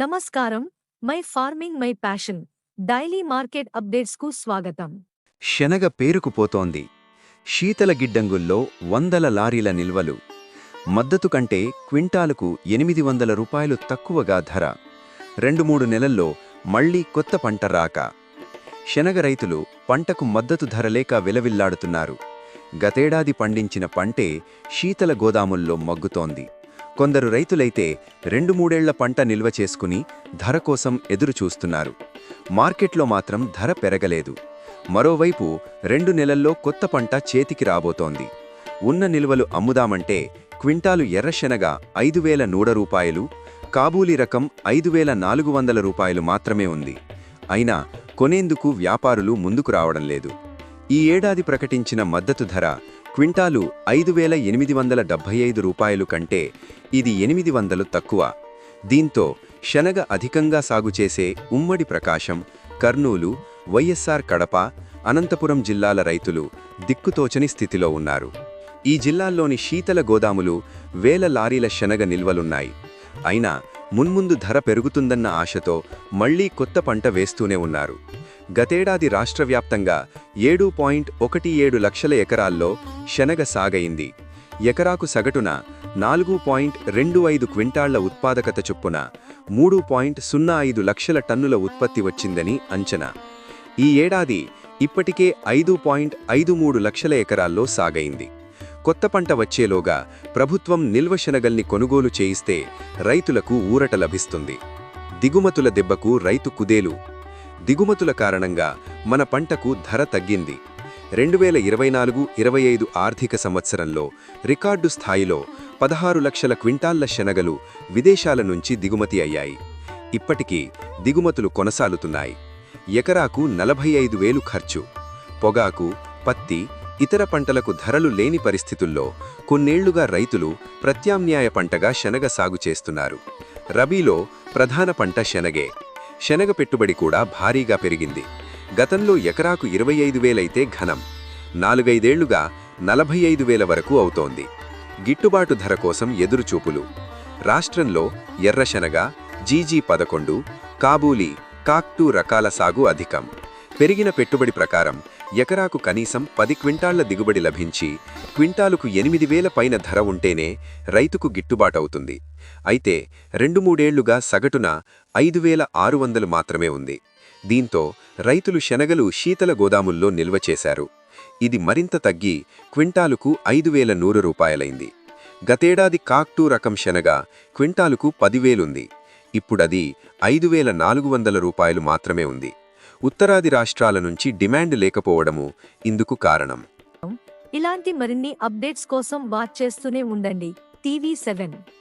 నమస్కారం. My farming my passion. Daily market అప్డేట్స్కు స్వాగతం. శనగ పేరుకుపోతోంది శీతల గిడ్డంగుల్లో వందల లారీల నిల్వలు. మద్దతు కంటే క్వింటాలుకు ఎనిమిది వందల రూపాయలు తక్కువగా ధర. రెండు మూడు నెలల్లో మళ్ళీ కొత్త పంట రాక. శనగ రైతులు పంటకు మద్దతు ధర లేక విలవిల్లాడుతున్నారు. గతేడాది పండించిన పంటే శీతల గోదాముల్లో మగ్గుతోంది. కొందరు రైతులైతే రెండు మూడేళ్ళ పంట నిల్వ చేసుకుని ధర కోసం ఎదురుచూస్తున్నారు మార్కెట్లో మాత్రం ధర పెరగలేదు. మరోవైపు రెండు నెలల్లో కొత్త పంట చేతికి రాబోతోంది. ఉన్న నిల్వలు అమ్ముదామంటే క్వింటాలు ఎర్రశెనగ ఐదు వేల నూడ రూపాయలు కాబూలి రకం ఐదు వేల నాలుగు వందల రూపాయలు మాత్రమే ఉంది. అయినా కొనేందుకు వ్యాపారులు ముందుకు రావడం లేదు. ఈ ఏడాది ప్రకటించిన మద్దతు ధర క్వింటాలు ఐదు వేల ఎనిమిది వందల డెబ్భై ఐదు రూపాయలు కంటే ఇది ఎనిమిది వందలు తక్కువ. దీంతో శనగ అధికంగా సాగు చేసే ఉమ్మడి ప్రకాశం కర్నూలు వైఎస్ఆర్ కడప అనంతపురం జిల్లాల రైతులు దిక్కుతోచని స్థితిలో ఉన్నారు. ఈ జిల్లాల్లోని శీతల గోదాములు వేల లారీల శనగ నిల్వలున్నాయి. అయినా మున్ముందు ధర పెరుగుతుందన్న ఆశతో మళ్ళీ కొత్త పంట వేస్తూనే ఉన్నారు. గతేడాది రాష్ట్రవ్యాప్తంగా ఏడు పాయింట్ ఒకటి ఏడు లక్షల ఎకరాల్లో శనగ సాగయింది. ఎకరాకు సగటున నాలుగు పాయింట్ రెండు ఐదు క్వింటాళ్ళ ఉత్పాదకత చొప్పున మూడు పాయింట్ సున్నా ఐదు లక్షల టన్నుల ఉత్పత్తి వచ్చిందని అంచనా. ఈ ఏడాది ఇప్పటికే ఐదు పాయింట్ ఐదు మూడు లక్షల ఎకరాల్లో సాగైంది కొత్త పంట వచ్చేలోగా ప్రభుత్వం నిల్వ శనగల్ని కొనుగోలు చేయిస్తే రైతులకు ఊరట లభిస్తుంది. దిగుమతుల దెబ్బకు రైతు కుదేలు. దిగుమతుల కారణంగా మన పంటకు ధర తగ్గింది. రెండు వేల ఇరవై నాలుగు ఇరవై ఐదు ఆర్థిక సంవత్సరంలో రికార్డు స్థాయిలో పదహారు లక్షల క్వింటాళ్ళ శనగలు విదేశాల నుంచి దిగుమతి అయ్యాయి. ఇప్పటికీ దిగుమతులు కొనసాగుతున్నాయి. ఎకరాకు నలభై ఐదు వేలు ఖర్చు. పొగాకు పత్తి ఇతర పంటలకు ధరలు లేని పరిస్థితుల్లో కొన్నేళ్ళుగా రైతులు ప్రత్యామ్నాయ పంటగా శనగ సాగు చేస్తున్నారు. రబీలో ప్రధాన పంట శనగే. శనగ పెట్టుబడి కూడా భారీగా పెరిగింది. గతంలో ఎకరాకు ఇరవై ఐదు వేలైతే ఘనం. నాలుగైదేళ్ళుగా నలభై ఐదు వేల వరకు అవుతోంది. గిట్టుబాటు ధర కోసం ఎదురుచూపులు. రాష్ట్రంలో ఎర్రశనగ జీజీ పదకొండు కాబూలీ కాక్టూ రకాల సాగు అధికం. పెరిగిన పెట్టుబడి ప్రకారం ఎకరాకు కనీసం పది క్వింటాళ్ళ దిగుబడి లభించి క్వింటాలుకు ఎనిమిది వేల పైన ధర ఉంటేనే రైతుకు గిట్టుబాటవుతుంది. అయితే రెండు మూడేళ్ళుగా సగటున ఐదు వేల ఆరు వందలు మాత్రమే ఉంది. దీంతో రైతులు శనగలు శీతల గోదాముల్లో నిల్వ చేశారు. ఇది మరింత తగ్గి క్వింటాలుకు ఐదు వేల నూరు రూపాయలైంది. గతేడాది కాక్టూ రకం శనగ క్వింటాలుకు పదివేలుంది. ఇప్పుడది ఐదు వేల నాలుగు వందల రూపాయలు మాత్రమే ఉంది. ఉత్తరాది రాష్ట్రాల నుంచి డిమాండ్ లేకపోవడము ఇందుకు కారణం. ఇలాంటి మరిన్ని అప్డేట్స్ కోసం వాచ్ చేస్తూనే ఉండండి. TV seven.